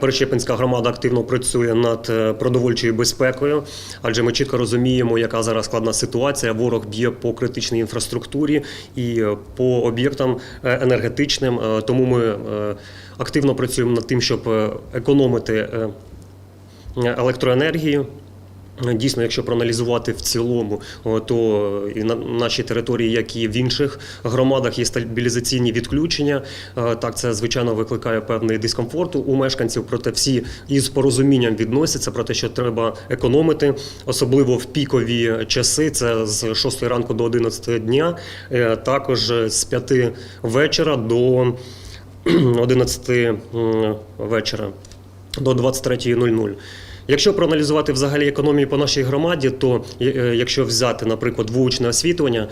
Перещепинська громада активно працює над е, продовольчою безпекою, адже ми чітко розуміємо, яка зараз складна ситуація. Ворог б'є по критичній інфраструктурі і е, по об'єктам е, енергетичним. Тому ми активно працюємо над тим, щоб економити електроенергію. Дійсно, якщо проаналізувати в цілому, то і на нашій території, як і в інших громадах, є стабілізаційні відключення. Е, Так, це звичайно викликає певний дискомфорт у мешканців. Проте всі із порозумінням відносяться про те, що треба економити, особливо в пікові часи. Це з 6 ранку до 11 дня, е, також з 5 вечора до 11 вечора до 23.00. Якщо проаналізувати взагалі економію по нашій громаді, то е, якщо взяти, наприклад, вуличне освітлення,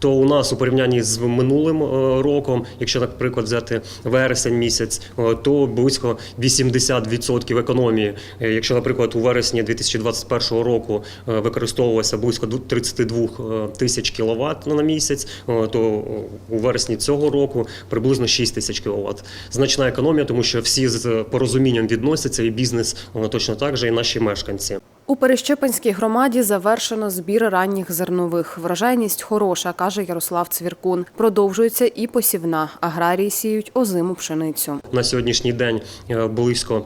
то у нас у порівнянні з минулим е, роком, якщо, наприклад, взяти вересень місяць, то близько 80% економії. Е, Якщо, наприклад, у вересні 2021 року е, використовувалося близько 32 тисяч кВт на місяць, то у вересні цього року приблизно 6 тисяч кВт. Значна економія, тому що всі з порозумінням відносяться, і бізнес точно так же, і наші мешканці. У Перещепинській громаді завершено збір ранніх зернових. Врожайність хороша, каже Ярослав Цвіркун. Продовжується і посівна. Аграрії сіють озиму пшеницю. На сьогоднішній день е, близько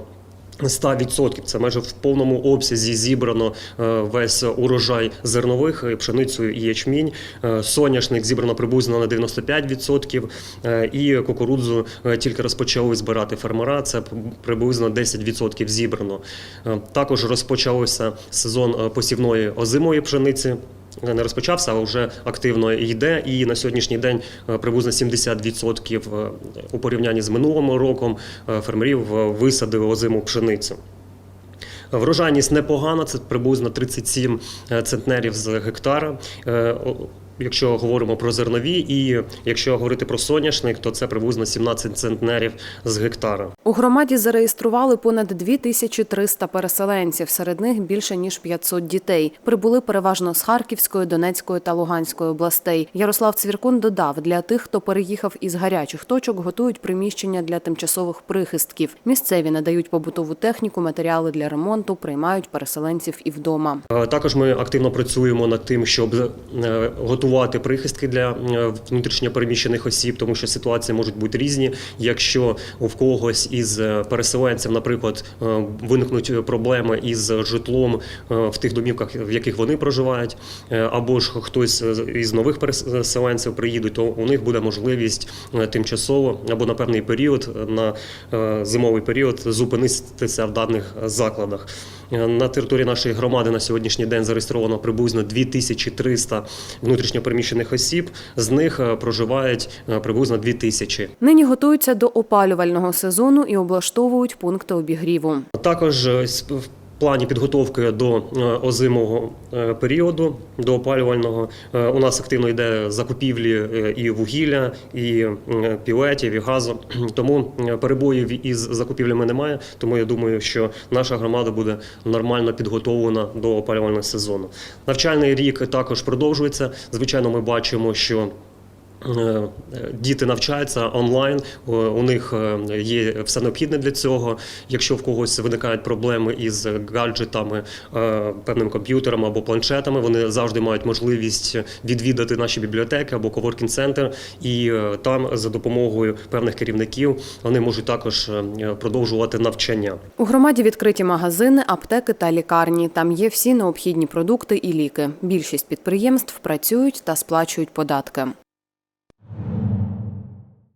100% це майже в повному обсязі зібрано е, весь урожай зернових е, пшеницю і ячмінь. Е, Соняшник зібрано приблизно на 95%, е, і кукурудзу тільки розпочали збирати фермера. Це приблизно 10% зібрано. Також розпочався сезон посівної озимої пшениці. Не розпочався, а вже активно йде. І на сьогоднішній день е, приблизно 70% е, у порівнянні з минулим роком е, фермерів висадили озиму пшеницю. Врожайність непогана, це приблизно 37 центнерів з гектара. Якщо говоримо про зернові, і якщо говорити про соняшник, то це приблизно 17 центнерів з гектара. У громаді зареєстрували понад 2300 переселенців. Серед них більше ніж 500 дітей. Прибули переважно з Харківської, Донецької та Луганської областей. Ярослав Цвіркун додав, для тих, хто переїхав із гарячих точок, готують приміщення для тимчасових прихистків. Місцеві надають побутову техніку, матеріали для ремонту, приймають переселенців і вдома. Е, Також ми активно працюємо над тим, щоб е, готувати прихистки для е, внутрішньопереміщених осіб, тому що ситуації можуть бути різні. Якщо в когось із е, переселенців, наприклад, е, виникнуть проблеми із житлом в тих домівках, в яких вони проживають, або ж хтось із нових переселенців приїдуть, то у них буде можливість тимчасово або на певний період, на зимовий період, зупинитися в даних закладах. Е, На території нашої громади на сьогоднішній день зареєстровано приблизно 2300 внутрішньопереміщених осіб. З них е, проживають е, приблизно 2000. Нині готуються до опалювального сезону і облаштовують пункти обігріву. Також плані підготовки до е, озимого е, періоду, до опалювального, е, у нас активно йде закупівлі і вугілля, і пілетів, і газу. Тому перебоїв із закупівлями немає. Тому я думаю, що наша громада буде нормально підготовлена до опалювального сезону. Навчальний рік також продовжується. Звичайно, ми бачимо, що Діти навчаються онлайн, е, у них е, є все необхідне для цього. Якщо в когось виникають проблеми із гаджетами, е, певним комп'ютером або планшетами, вони завжди мають можливість відвідати наші бібліотеки або коворкінг центр і е, там за допомогою певних керівників вони можуть також е, продовжувати навчання. У громаді відкриті магазини, аптеки та лікарні. Там є всі необхідні продукти і ліки. Більшість підприємств працюють та сплачують податки.